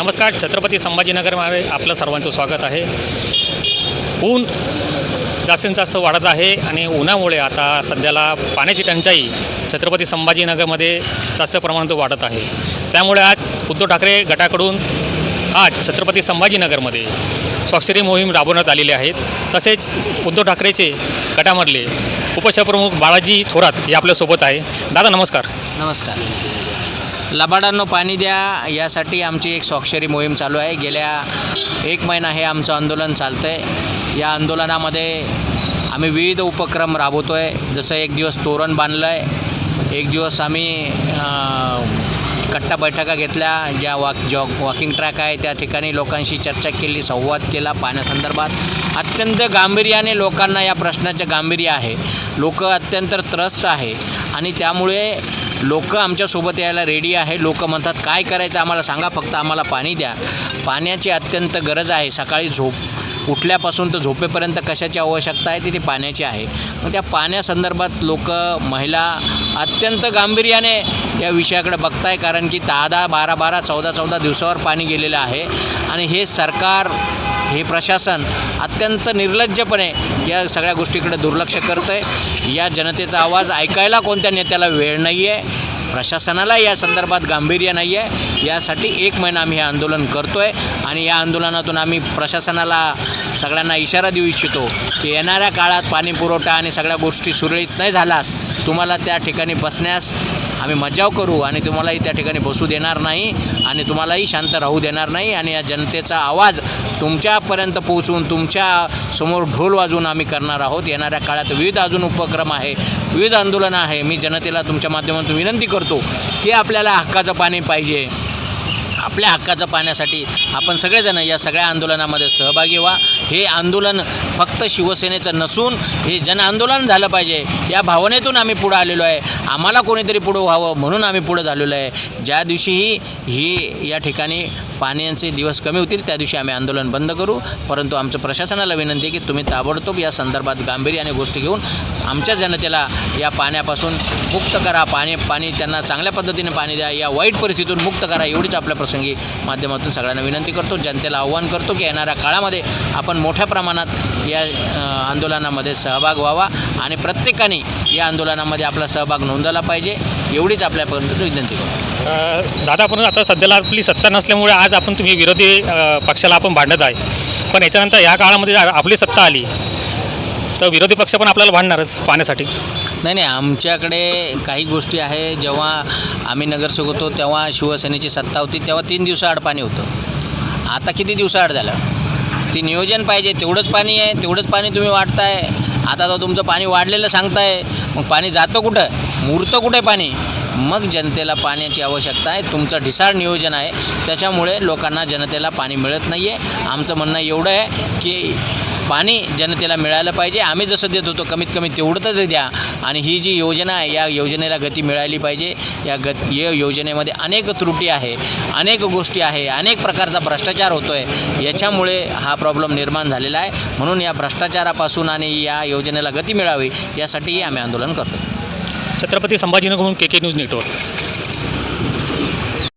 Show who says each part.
Speaker 1: नमस्कार छत्रपती संभाजीनगरमध्ये आपलं सर्वांचं स्वागत आहे. ऊन जास्तीत जास्त वाढत आहे आणि उन्हामुळे आता सध्याला पाण्याची टंचाई छत्रपती संभाजीनगरमध्ये जास्त प्रमाणात वाढत आहे. त्यामुळे आज उद्धव ठाकरे गटाकडून आज छत्रपती संभाजीनगरमध्ये स्वाक्षरी मोहीम राबवण्यात आलेली आहेत तसेच उद्धव ठाकरेचे गटामधले उपशप्रमुख बाळाजी थोरात हे आपल्यासोबत आहे. दादा नमस्कार.
Speaker 2: नमस्कार. लबाडांनो पाणी द्या. यासाठी आमची एक स्वाक्षरी मोहीम चालू आहे. गेल्या एक महिना हे आमचं आंदोलन चालतं आहे या आंदोलनामध्ये आम्ही विविध उपक्रम राबवतो आहे जसं एक दिवस तोरण बांधलं आहे एक दिवस आम्ही कट्टा बैठका घेतल्या. ज्या वॉक जॉग वॉकिंग ट्रॅक आहे त्या ठिकाणी लोकांशी चर्चा केली संवाद केला पाण्यासंदर्भात. अत्यंत गांभीर्याने लोकांना या प्रश्नाचं गांभीर्य आहे. लोक अत्यंत त्रस्त आहे. आणि त्यामुळे लोक आमच्यासोबत यायला रेडी आहे. लोक म्हणतात काय करायचं आम्हाला? सांगा फक्त आम्हाला पाणी द्या. पाण्याची अत्यंत गरज आहे. सकाळी झोप उठल्यापासून तर झोपेपर्यंत कशाची आवश्यकता आहे? ती ती पाण्याची आहे. मग त्या पाण्यासंदर्भात लोक महिला अत्यंत गांभीर्याने या विषयाकडे बघताय कारण की दहा दहा बारा बारा चौदा चौदा दिवसावर पाणी गेलेलं आहे. आणि हे सरकार हे प्रशासन अत्यंत निर्लज्जपणे या सगळ्या गोष्टीकडे दुर्लक्ष करतं आहे या जनतेचा आवाज ऐकायला कोणत्या नेत्याला वेळ नाही आहे प्रशासनाला या संदर्भात गांभीर्य नाही आहे यासाठी एक महिना आम्ही हे आंदोलन करतो आहे आणि या आंदोलनातून आम्ही प्रशासनाला सगळ्यांना इशारा देऊ इच्छितो की येणाऱ्या काळात पाणी पुरवठा आणि सगळ्या गोष्टी सुरळीत नाही झाल्यास तुम्हाला त्या ठिकाणी बसण्यास आम्ही मज्जाव करू आणि तुम्हालाही त्या ठिकाणी बसू देणार नाही आणि तुम्हालाही शांत राहू देणार नाही आणि या जनतेचा आवाज तुमच्यापर्यंत पोहोचून तुमच्यासमोर ढोल वाजवून आम्ही करणार आहोत. येणाऱ्या काळात विविध अजून उपक्रम आहे विविध आंदोलनं आहे. मी जनतेला तुमच्या माध्यमातून विनंती करतो की आपल्याला हक्काचं पाणी पाहिजे. आपल्या हक्काचं पाहण्यासाठी आपण सगळेजण या सगळ्या आंदोलनामध्ये सहभागी व्हा. हे आंदोलन फक्त शिवसेनेचं नसून हे जन आंदोलन झालं पाहिजे. या भावनेतून आम्ही पुढं आलेलो आहे. आम्हाला कोणीतरी पुढं व्हावं म्हणून आम्ही पुढं झालेलो आहे. ज्या दिवशीही ही या ठिकाणी पाण्याचे दिवस कमी होतील त्या दिवशी आम्ही आंदोलन बंद करू. परंतु आमचं प्रशासनाला विनंती आहे की तुम्ही ताबडतोब या संदर्भात गांभीर्याने गोष्टी घेऊन आमच्या जनतेला या पाण्यापासून मुक्त करा. पाणी पाणी त्यांना चांगल्या पद्धतीने पाणी द्या. या वाईट परिस्थितीतून मुक्त करा. एवढीच आपल्या प्रसंगी माध्यमातून सगळ्यांना विनंती करतो. जनतेला आव्हान करतो की येणाऱ्या काळामध्ये आपण मोठ्या प्रमाणात या आंदोलनामध्ये सहभाग व्हावा आणि प्रत्येकाने या आंदोलनामध्ये आपला सहभाग नोंदवला पाहिजे. एवढीच आपल्यापर्यंत विनंती करतो.
Speaker 1: दादा आपण आता सध्याला आपली सत्ता नसल्यामुळे आज आपण तुम्ही विरोधी पक्षाला आपण भांडत आहे. पण याच्यानंतर या काळामध्ये आपली सत्ता आली तर विरोधी पक्ष पण आपल्याला भांडणारच पाण्यासाठी
Speaker 2: नाही नाही आमच्याकडे काही गोष्टी आहे जेव्हा आम्ही नगरसेवक होतो तेव्हा शिवसेनेची सत्ता होती तेव्हा तीन दिवसाआड पाणी होतं. आता किती दिवसाआड झालं? ते नियोजन पाहिजे तेवढंच पाणी आहे तेवढंच पाणी तुम्ही वाटताय आता तर तुमचं पाणी वाढलेलं सांगताय. मग पाणी जातं कुठं? मुरतं कुठे पाणी? मग जनतेला पाण्याची आवश्यकता आहे तुमचं ढिसाळ नियोजन आहे. त्याच्यामुळे लोकांना जनतेला पाणी मिळत नाही आहे आमचं म्हणणं एवढं आहे की पाणी जनतेला मिळालं पाहिजे. आम्ही जसं देत होतो कमीत कमी तेवढं तरी द्या. आणि ही जी योजना आहे या योजनेला गती मिळाली पाहिजे. या गत या योजनेमध्ये अनेक त्रुटी आहे अनेक गोष्टी आहे अनेक प्रकारचा भ्रष्टाचार होतो आहे याच्यामुळे हा प्रॉब्लेम निर्माण झालेला आहे. म्हणून या भ्रष्टाचारापासून आणि या योजनेला गती मिळावी यासाठीही आम्ही आंदोलन करतो
Speaker 1: छत्रपती संभाजीनगर म्हणून के के न्यूज नेटवर्क